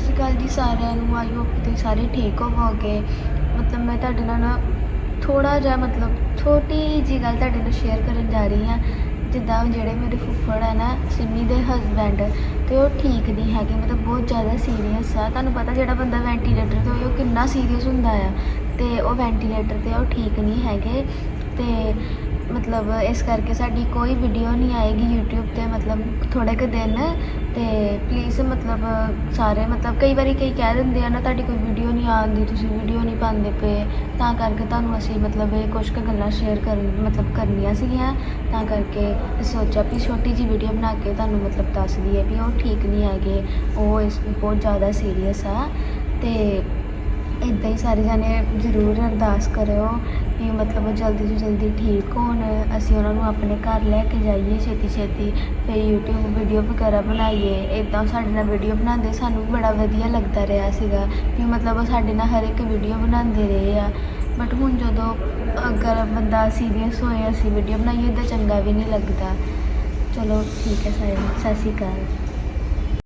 ਸ਼੍ਰੀ ਅਕਾਲ ਜੀ ਸਾਰਿਆਂ ਨੂੰ ਆਈ ਹੋਪ ਤੁਸੀਂ ਸਾਰੇ ਠੀਕ ਹੋਵੋਗੇ। ਮਤਲਬ ਮੈਂ ਤੁਹਾਡੇ ਨਾਲ ਨਾ ਥੋੜ੍ਹਾ ਜਿਹਾ ਮਤਲਬ ਛੋਟੀ ਜੀ ਗੱਲ ਤੁਹਾਡੇ ਨਾਲ ਸ਼ੇਅਰ ਕਰਨ ਜਾ ਰਹੀ ਹਾਂ। ਜਿੱਦਾਂ ਜਿਹੜੇ ਮੇਰੇ ਫੁੱਫੜ ਹੈ ਨਾ, ਸਿੰਮੀ ਦੇ ਹਸਬੈਂਡ ਤੇ ਉਹ ਠੀਕ ਨਹੀਂ ਹੈਗੇ, ਮਤਲਬ ਬਹੁਤ ਜ਼ਿਆਦਾ ਸੀਰੀਅਸ ਆ। ਤੁਹਾਨੂੰ ਪਤਾ ਜਿਹੜਾ ਬੰਦਾ ਵੈਂਟੀਲੇਟਰ ਤੇ ਹੋਏ, ਉਹ ਕਿੰਨਾ ਸੀਰੀਅਸ ਹੁੰਦਾ ਆ। ਤੇ ਉਹ ਵੈਂਟੀਲੇਟਰ ਤੇ ਉਹ ਠੀਕ ਨਹੀਂ ਹੈਗੇ। ਤੇ ਮਤਲਬ ਇਸ ਕਰਕੇ ਸਾਡੀ ਕੋਈ ਵੀਡੀਓ ਨਹੀਂ ਆਏਗੀ ਯੂਟਿਊਬ ਤੇ, ਮਤਲਬ ਥੋੜ੍ਹੇ ਕੁ ਦਿਨ ਅਤੇ ਪਲੀਜ਼ ਮਤਲਬ ਸਾਰੇ, ਮਤਲਬ ਕਈ ਵਾਰੀ ਕਈ ਕਹਿ ਦਿੰਦੇ ਆ ਨਾ, ਤੁਹਾਡੀ ਕੋਈ ਵੀਡੀਓ ਨਹੀਂ ਆਉਂਦੀ, ਤੁਸੀਂ ਵੀਡੀਓ ਨਹੀਂ ਪਾਉਂਦੇ ਪਏ। ਤਾਂ ਕਰਕੇ ਤੁਹਾਨੂੰ ਅਸੀਂ ਮਤਲਬ ਇਹ ਕੁਛ ਕੁ ਗੱਲਾਂ ਸ਼ੇਅਰ ਕਰਨ, ਮਤਲਬ ਕਰਨੀਆਂ ਸੀਗੀਆਂ। ਤਾਂ ਕਰਕੇ ਸੋਚਿਆ ਵੀ ਛੋਟੀ ਜੀ ਵੀਡੀਓ ਬਣਾ ਕੇ ਤੁਹਾਨੂੰ ਮਤਲਬ ਦੱਸ ਦਈਏ ਵੀ ਉਹ ਠੀਕ ਨਹੀਂ ਹੈਗੇ, ਉਹ ਇਸ, ਬਹੁਤ ਜ਼ਿਆਦਾ ਸੀਰੀਅਸ ਆ। ਅਤੇ ਇੱਦਾਂ ਹੀ ਸਾਰੇ ਜਾਣੇ ਜ਼ਰੂਰ ਅਰਦਾਸ ਕਰਿਓ ਵੀ ਮਤਲਬ ਉਹ ਜਲਦੀ ਤੋਂ ਜਲਦੀ ਠੀਕ ਹੋਣ, ਅਸੀਂ ਉਹਨਾਂ ਨੂੰ ਆਪਣੇ ਘਰ ਲੈ ਕੇ ਜਾਈਏ ਛੇਤੀ ਛੇਤੀ ਫਿਰ ਯੂਟਿਊਬ ਵੀਡੀਓ ਵਗੈਰਾ ਬਣਾਈਏ। ਇੱਦਾਂ ਉਹ ਸਾਡੇ ਨਾਲ ਵੀਡੀਓ ਬਣਾਉਂਦੇ, ਸਾਨੂੰ ਵੀ ਬੜਾ ਵਧੀਆ ਲੱਗਦਾ ਰਿਹਾ ਸੀਗਾ ਵੀ ਮਤਲਬ ਉਹ ਸਾਡੇ ਨਾਲ ਹਰ ਇੱਕ ਵੀਡੀਓ ਬਣਾਉਂਦੇ ਰਹੇ ਆ। ਬਟ ਹੁਣ ਜਦੋਂ ਅਗਰ ਬੰਦਾ ਸੀਰੀਅਸ ਹੋਏ, ਅਸੀਂ ਵੀਡੀਓ ਬਣਾਈਏ ਤਾਂ ਚੰਗਾ ਵੀ ਨਹੀਂ ਲੱਗਦਾ। ਚਲੋ ਠੀਕ ਹੈ ਸਾਰੇ, ਸਤਿ ਸ਼੍ਰੀ ਅਕਾਲ।